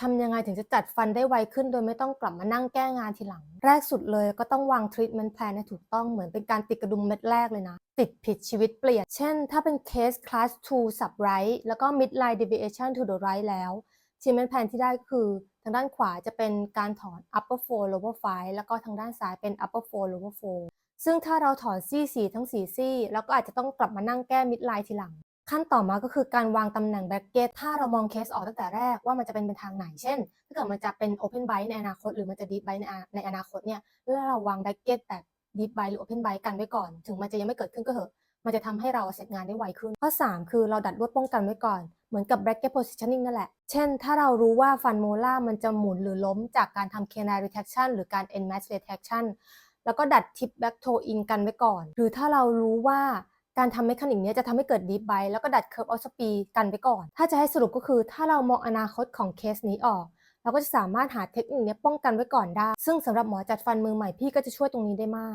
ทำยังไงถึงจะจัดฟันได้ไวขึ้น โดยไม่ต้องกลับมานั่งแก้งานทีหลัง แรกสุดเลยก็ต้องวาง treatment plan ให้ถูกต้องเหมือนเป็นการติดกระดุมเม็ดแรกเลยนะ ติดผิดชีวิตเปลี่ยน chen ถ้าเป็นเคส class 2 sub right แล้วก็ midline deviation to the right แล้ว treatment plan ที่ได้ก็คือ ทางด้านขวาจะเป็นการถอน upper four lower five แล้วก็ทางด้านซ้ายเป็น upper four lower four ซึ่งถ้าเราถอนซี่สีทั้งสี่ซี่ แล้วก็อาจจะต้องกลับมานั่งแก้ midline ทีหลัง ขั้นต่อมาก็คือการวางตำแหน่งแบ็กเกตถ้าเรามองเคสออกตั้งแต่แรกว่ามันจะเป็นเป็นทางไหน เช่น ถ้าเกิดมันจะเป็น Open b i ในอนาคต หรือมันจะ Deep b i ในอาในอนาคตเนี่ยเมื่อเราวางแบ็กเกตแบบ Deep b i หรือ Open b i กันไว้ก่อน ถึงมันจะยังไม่เกิดขึ้นก็เถอะ มันจะทำให้เราเสร็จงานได้ไวขึ้น ข้อ 3 คือเราดัดลวดป้องกันไว้ก่อน เหมือนกับ bracket positioning นั่นแหละ เช่น ถ้าเรารู้ว่าฟันโมล่ามันจะหมุนหรือล้มจากการทำ canine retraction หรือการ end match retraction แล้วก็ดัด tip back toe in กันไว้ก่อน หรือถ้าเรารู้ว่า การทำเมคานิกนี้จะทำให้เกิด deep bite แล้วก็ดัดเคิร์ฟออสปีกันไปก่อน ถ้าจะให้สรุปก็คือถ้าเรามองอนาคตของเคสนี้ออกเราก็จะสามารถหาเทคนิคนี้ป้องกันไว้ก่อนได้ ซึ่งสำหรับหมอจัดฟันมือใหม่พี่ก็จะช่วยตรงนี้ได้มาก